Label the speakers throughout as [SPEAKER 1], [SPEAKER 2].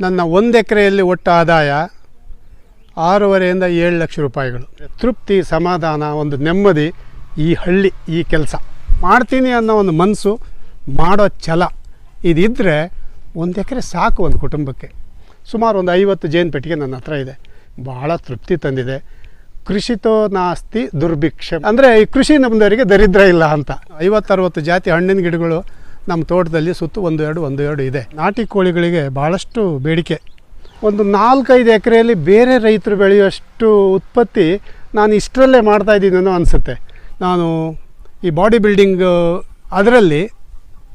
[SPEAKER 1] ನನ್ನ ಒಂದು ಎಕರೆಯಲ್ಲಿ ಒಟ್ಟು ಆದಾಯ ಆರೂವರೆಯಿಂದ ಏಳು ಲಕ್ಷ ರೂಪಾಯಿಗಳು. ತೃಪ್ತಿ, ಸಮಾಧಾನ, ಒಂದು ನೆಮ್ಮದಿ, ಈ ಹಳ್ಳಿ, ಈ ಕೆಲಸ. ಮಾಡ್ತೀನಿ ಅನ್ನೋ ಒಂದು ಮನಸ್ಸು ಮಾಡೋ ಛಲ. ಇದಿದ್ದರೆ ಒಂದು ಎಕರೆ ಸಾಕು ಒಂದು ಕುಟುಂಬಕ್ಕೆ. ಸುಮಾರು ಒಂದು ಐವತ್ತು ಜೇನು ಪೆಟ್ಟಿಗೆ ನನ್ನ ಹತ್ರ ಇದೆ. ಭಾಳ ತೃಪ್ತಿ ತಂದಿದೆ. ಕೃಷಿತೋ ನಾಸ್ತಿ ದುರ್ಭಿಕ್ಷ. ಅಂದರೆ ಈ ಕೃಷಿ ನಮ್ಮದವರಿಗೆ ದರಿದ್ರ ಇಲ್ಲ ಅಂತ. ಐವತ್ತರವತ್ತು ಜಾತಿ ಹಣ್ಣಿನ ಗಿಡಗಳು ನಮ್ಮ ತೋಟದಲ್ಲಿ ಸುತ್ತು ಒಂದು ಎರಡು ಒಂದು ಎರಡು ಇದೆ. ನಾಟಿ ಕೋಳಿಗಳಿಗೆ ಭಾಳಷ್ಟು ಬೇಡಿಕೆ. ಒಂದು ನಾಲ್ಕೈದು ಎಕರೆಯಲ್ಲಿ ಬೇರೆ ರೈತರು ಬೆಳೆಯುವಷ್ಟು ಉತ್ಪತ್ತಿ ನಾನು ಇಷ್ಟರಲ್ಲೇ ಮಾಡ್ತಾ ಇದ್ದೀನೇನೋ ಅನಿಸುತ್ತೆ. ನಾನು ಈ ಬಾಡಿ ಬಿಲ್ಡಿಂಗ್, ಅದರಲ್ಲಿ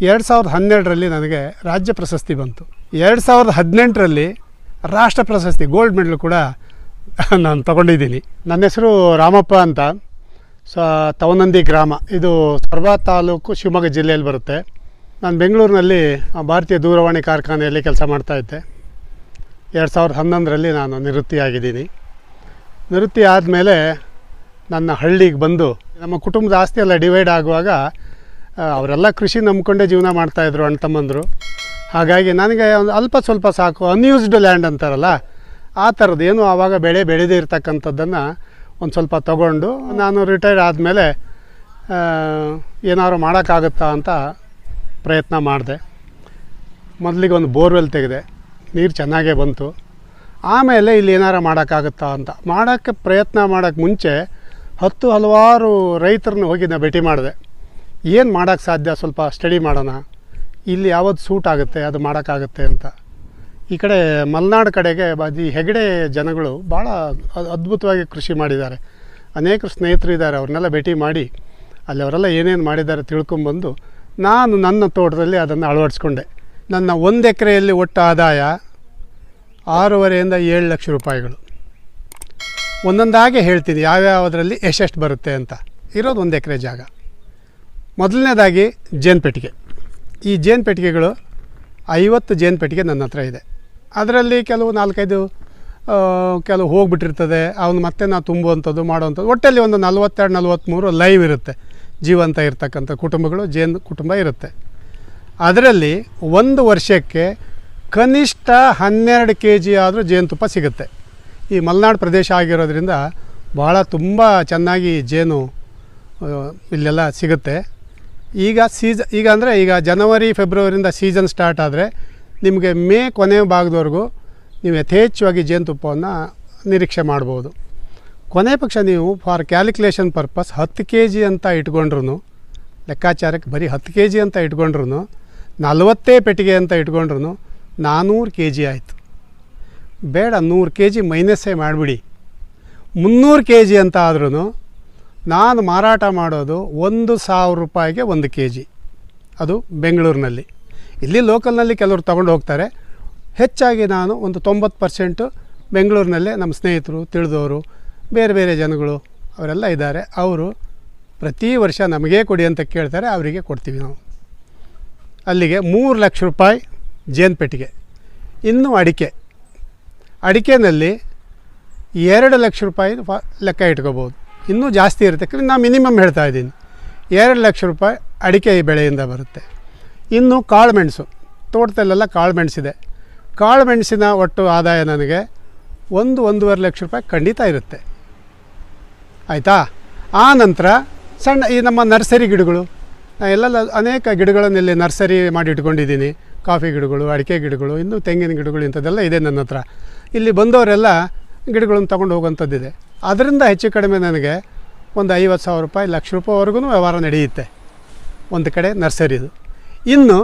[SPEAKER 1] ಎರಡು ಸಾವಿರದ ಹನ್ನೆರಡರಲ್ಲಿ ನನಗೆ ರಾಜ್ಯ ಪ್ರಶಸ್ತಿ ಬಂತು. ಎರಡು ಸಾವಿರದ ಹದಿನೆಂಟರಲ್ಲಿ ರಾಷ್ಟ್ರ ಪ್ರಶಸ್ತಿ, ಗೋಲ್ಡ್ ಮೆಡಲ್ ಕೂಡ ನಾನು ತಗೊಂಡಿದ್ದೀನಿ. ನನ್ನ ಹೆಸರು ರಾಮಪ್ಪ ಅಂತ. ಸ, ತವನಂದಿ ಗ್ರಾಮ. ಇದು ಸೊರಬ ತಾಲೂಕು ಶಿವಮೊಗ್ಗ ಜಿಲ್ಲೆಯಲ್ಲಿ ಬರುತ್ತೆ. ನಾನು ಬೆಂಗಳೂರಿನಲ್ಲಿ ಭಾರತೀಯ ದೂರವಾಣಿ ಕಾರ್ಖಾನೆಯಲ್ಲಿ ಕೆಲಸ ಮಾಡ್ತಾಯಿದ್ದೆ ಎರಡು ಸಾವಿರದ ಹನ್ನೊಂದರಲ್ಲಿ ನಾನು ನಿವೃತ್ತಿಯಾಗಿದ್ದೀನಿ. ನಿವೃತ್ತಿ ಆದಮೇಲೆ ನನ್ನ ಹಳ್ಳಿಗೆ ಬಂದು ನಮ್ಮ ಕುಟುಂಬದ ಆಸ್ತಿ ಎಲ್ಲ ಡಿವೈಡ್ ಆಗುವಾಗ ಅವರೆಲ್ಲ ಕೃಷಿ ನಂಬ್ಕೊಂಡೇ ಜೀವನ ಮಾಡ್ತಾಯಿದ್ರು ಅಣ್ಣ ತಮ್ಮಂದರು. ಹಾಗಾಗಿ ನನಗೆ ಒಂದು ಅಲ್ಪ ಸ್ವಲ್ಪ ಸಾಕು ಅನ್ಯೂಸ್ಡ್ ಲ್ಯಾಂಡ್ ಅಂತಾರಲ್ಲ, ಆ ಥರದ್ದು ಏನು ಆವಾಗ ಬೆಳೆ ಬೆಳೆದೇ ಇರ್ತಕ್ಕಂಥದ್ದನ್ನು ಒಂದು ಸ್ವಲ್ಪ ತಗೊಂಡು ನಾನು ರಿಟೈರ್ ಆದಮೇಲೆ ಏನಾದ್ರು ಮಾಡೋಕ್ಕಾಗುತ್ತಾ ಅಂತ ಪ್ರಯತ್ನ ಮಾಡಿದೆ. ಮೊದಲಿಗೆ ಒಂದು ಬೋರ್ವೆಲ್ ತೆಗೆದೆ. ನೀರು ಚೆನ್ನಾಗೇ ಬಂತು. ಆಮೇಲೆ ಇಲ್ಲಿ ಏನಾರ ಮಾಡೋಕ್ಕಾಗುತ್ತಾ ಅಂತ. ಮಾಡೋಕ್ಕೆ ಪ್ರಯತ್ನ ಮಾಡೋಕ್ಕೆ ಮುಂಚೆ ಹತ್ತು ಹಲವಾರು ರೈತರನ್ನ ಹೋಗಿ ನಾನು ಭೇಟಿ ಮಾಡಿದೆ. ಏನು ಮಾಡೋಕ್ಕೆ ಸಾಧ್ಯ? ಸ್ವಲ್ಪ ಸ್ಟಡಿ ಮಾಡೋಣ. ಇಲ್ಲಿ ಯಾವತ್ತು ಸೂಟ್ ಆಗುತ್ತೆ, ಅದು ಮಾಡೋಕ್ಕಾಗುತ್ತೆ ಅಂತ. ಈ ಕಡೆ ಮಲೆನಾಡು ಕಡೆಗೆ ಬದಿ ಹೆಗಡೆ ಜನಗಳು ಭಾಳ ಅದ್- ಅದ್ಭುತವಾಗಿ ಕೃಷಿ ಮಾಡಿದ್ದಾರೆ. ಅನೇಕ ಸ್ನೇಹಿತರು ಇದ್ದಾರೆ, ಅವ್ರನ್ನೆಲ್ಲ ಭೇಟಿ ಮಾಡಿ. ಅಲ್ಲಿ ಅವರೆಲ್ಲ ಏನೇನು ಮಾಡಿದ್ದಾರೆ ತಿಳ್ಕೊಂಬಂದು ನಾನು ನನ್ನ ತೋಟದಲ್ಲಿ ಅದನ್ನು ಅಳವಡಿಸ್ಕೊಂಡೆ. ನನ್ನ ಒಂದು ಎಕರೆಯಲ್ಲಿ ಒಟ್ಟು ಆದಾಯ ಆರೂವರೆಯಿಂದ ಏಳು ಲಕ್ಷ ರೂಪಾಯಿಗಳು. ಒಂದೊಂದಾಗೆ ಹೇಳ್ತೀನಿ, ಯಾವ್ಯಾವುದರಲ್ಲಿ ಎಷ್ಟೆಷ್ಟು ಬರುತ್ತೆ ಅಂತ. ಇರೋದು ಒಂದು ಎಕರೆ ಜಾಗ. ಮೊದಲನೇದಾಗಿ ಜೇನು ಪೆಟ್ಟಿಗೆ. ಈ ಜೇನು ಪೆಟ್ಟಿಗೆಗಳು ಐವತ್ತು ಜೇನು ಪೆಟ್ಟಿಗೆ ನನ್ನ ಹತ್ರ ಇದೆ. ಅದರಲ್ಲಿ ಕೆಲವು ನಾಲ್ಕೈದು ಕೆಲವು ಹೋಗ್ಬಿಟ್ಟಿರ್ತದೆ ಅವನು ಮತ್ತೆ ನಾವು ತುಂಬುವಂಥದ್ದು, ಮಾಡುವಂಥದ್ದು. ಒಟ್ಟಲ್ಲಿ ಒಂದು ನಲ್ವತ್ತೆರಡು ನಲ್ವತ್ತ್ಮೂರು ಲೈವ್ ಇರುತ್ತೆ. ಜೀವಂತ ಇರ್ತಕ್ಕಂಥ ಕುಟುಂಬಗಳು ಜೇನು ಕುಟುಂಬ ಇರುತ್ತೆ. ಅದರಲ್ಲಿ ಒಂದು ವರ್ಷಕ್ಕೆ ಕನಿಷ್ಠ ಹನ್ನೆರಡು ಕೆ ಜಿ ಆದರೂ ಜೇನುತುಪ್ಪ ಸಿಗುತ್ತೆ. ಈ ಮಲೆನಾಡು ಪ್ರದೇಶ ಆಗಿರೋದ್ರಿಂದ ಭಾಳ ತುಂಬ ಚೆನ್ನಾಗಿ ಜೇನು ಇಲ್ಲೆಲ್ಲ ಸಿಗುತ್ತೆ. ಈಗ ಸೀಸ ಈಗ ಅಂದರೆ ಈಗ ಜನವರಿ, ಫೆಬ್ರವರಿಯಿಂದ ಸೀಸನ್ ಸ್ಟಾರ್ಟ್ ಆದರೆ ನಿಮಗೆ ಮೇ ಕೊನೆ ಭಾಗದವರೆಗೂ ನೀವು ಯಥೇಚ್ಛವಾಗಿ ಜೇನುತುಪ್ಪವನ್ನು ನಿರೀಕ್ಷೆ ಮಾಡ್ಬೋದು. ಕೊನೆ ಪಕ್ಷ ನೀವು ಫಾರ್ ಕ್ಯಾಲ್ಕುಲೇಷನ್ ಪರ್ಪಸ್ ಹತ್ತು ಕೆ ಜಿ ಅಂತ ಇಟ್ಕೊಂಡ್ರು ಲೆಕ್ಕಾಚಾರಕ್ಕೆ ಬರೀ ಹತ್ತು ಕೆ ಜಿ ಅಂತ ಇಟ್ಕೊಂಡ್ರು ನಲವತ್ತೇ ಪೆಟ್ಟಿಗೆ ಅಂತ ಇಟ್ಕೊಂಡ್ರು ನಾನ್ನೂರು ಕೆ ಜಿ ಆಯಿತು. ಬೇಡ, ನೂರು ಕೆ ಜಿ ಮೈನಸ್ಸೇ ಮಾಡಿಬಿಡಿ. ಮುನ್ನೂರು ಕೆ ಜಿ ಅಂತ ಆದ್ರೂ ನಾನು ಮಾರಾಟ ಮಾಡೋದು ಒಂದು ಸಾವಿರ ರೂಪಾಯಿಗೆ ಒಂದು ಕೆ ಜಿ ಅದು ಬೆಂಗಳೂರಿನಲ್ಲಿ. ಇಲ್ಲಿ ಲೋಕಲ್ನಲ್ಲಿ ಕೆಲವರು ತೊಗೊಂಡು ಹೋಗ್ತಾರೆ. ಹೆಚ್ಚಾಗಿ ನಾನು ಒಂದು ತೊಂಬತ್ತು ಪರ್ಸೆಂಟು ಬೆಂಗಳೂರಿನಲ್ಲೇ ನಮ್ಮ ಸ್ನೇಹಿತರು, ತಿಳಿದವರು ಬೇರೆ ಬೇರೆ ಜನಗಳು ಅವರೆಲ್ಲ ಇದ್ದಾರೆ. ಅವರು ಪ್ರತಿ ವರ್ಷ ನಮಗೇ ಕೊಡಿ ಅಂತ ಕೇಳ್ತಾರೆ, ಅವರಿಗೆ ಕೊಡ್ತೀವಿ ನಾವು. ಅಲ್ಲಿಗೆ ಮೂರು ಲಕ್ಷ ರೂಪಾಯಿ ಜೇನು ಪೆಟ್ಟಿಗೆ, ಇನ್ನೂ ಅಡಿಕೆ. ಅಡಿಕೆನಲ್ಲಿ ಎರಡು ಲಕ್ಷ ರೂಪಾಯಿ ಲೆಕ್ಕ ಇಟ್ಕೋಬೋದು. ಇನ್ನೂ ಜಾಸ್ತಿ ಇರುತ್ತೆ. ನಾನು ಮಿನಿಮಮ್ ಹೇಳ್ತಾ ಇದ್ದೀನಿ. ಎರಡು ಲಕ್ಷ ರೂಪಾಯಿ ಅಡಿಕೆ ಬೆಳೆಯಿಂದ ಬರುತ್ತೆ. ಇನ್ನು ಕಾಳು ಮೆಣಸು, ತೋಟದಲ್ಲೆಲ್ಲ ಕಾಳು ಮೆಣಸಿದೆ. ಕಾಳು ಮೆಣಸಿನ ಒಟ್ಟು ಆದಾಯ ನನಗೆ ಒಂದು, ಒಂದೂವರೆ ಲಕ್ಷ ರೂಪಾಯಿ ಖಂಡಿತ ಇರುತ್ತೆ. ಆಯಿತಾ? ಆ ನಂತರ ಸಣ್ಣ ಈ ನಮ್ಮ ನರ್ಸರಿ ಗಿಡಗಳು ಎಲ್ಲ ಅನೇಕ ಗಿಡಗಳನ್ನೆಲ್ಲಿ ನರ್ಸರಿ ಮಾಡಿ ಇಟ್ಕೊಂಡಿದ್ದೀನಿ. ಕಾಫಿ ಗಿಡಗಳು, ಅಡಿಕೆ ಗಿಡಗಳು, ಇನ್ನೂ ತೆಂಗಿನ ಗಿಡಗಳು ಇಂಥದ್ದೆಲ್ಲ ಇದೆ ನನ್ನ ಹತ್ರ. ಇಲ್ಲಿ ಬಂದವರೆಲ್ಲ ಗಿಡಗಳನ್ನು ತೊಗೊಂಡು ಹೋಗುವಂಥದ್ದಿದೆ. ಅದರಿಂದ ಹೆಚ್ಚು ಕಡಿಮೆ ನನಗೆ ಒಂದು ಐವತ್ತು ಸಾವಿರ ರೂಪಾಯಿ, ಲಕ್ಷ ರೂಪಾಯಿವರೆಗೂ ವ್ಯವಹಾರ ನಡೆಯುತ್ತೆ. ಒಂದು ಕಡೆ ನರ್ಸರಿದು. ಇನ್ನು